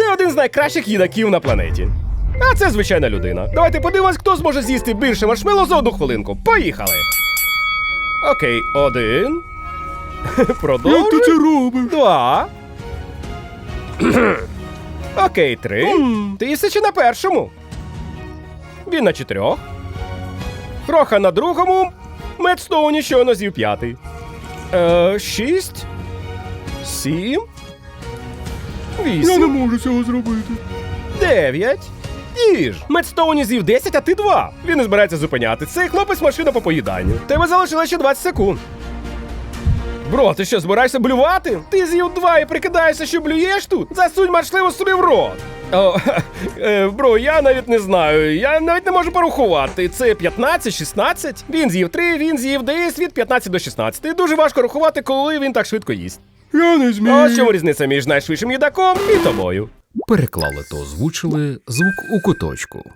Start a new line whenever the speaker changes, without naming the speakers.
Це один з найкращих їдаків на планеті. А це звичайна людина. Давайте подивимось, хто зможе з'їсти більше маршмеллоу за одну хвилинку. Поїхали. Окей, один. Продовжуй.
робиш?
Два. Окей, три. Ти на першому. Він на чотирьох. Кроха на другому. Медстоуні щойно з'їв п'ятий. Е, шість. Сім.
Я не можу цього зробити.
Дев'ять. Їж. Медстоуні з'їв 10, а ти два. Він не збирається зупиняти. Цей хлопець машина по поїданню. Тебе залишилося ще 20 секунд. Бро, ти що, збираєшся блювати? Ти з'їв два і прикидаєшся, що блюєш тут? Засунь маршливо собі в рот. О, е, бро, я навіть не знаю. Я навіть не можу порахувати. Це 15, 16. Він з'їв 3, він з'їв 10 від 15 до 16. Дуже важко рахувати, коли він так швидко їсть.
Я не змію.
Ось чому різниця між найшвидшим їдаком і тобою.
Переклали та озвучили звук у куточку.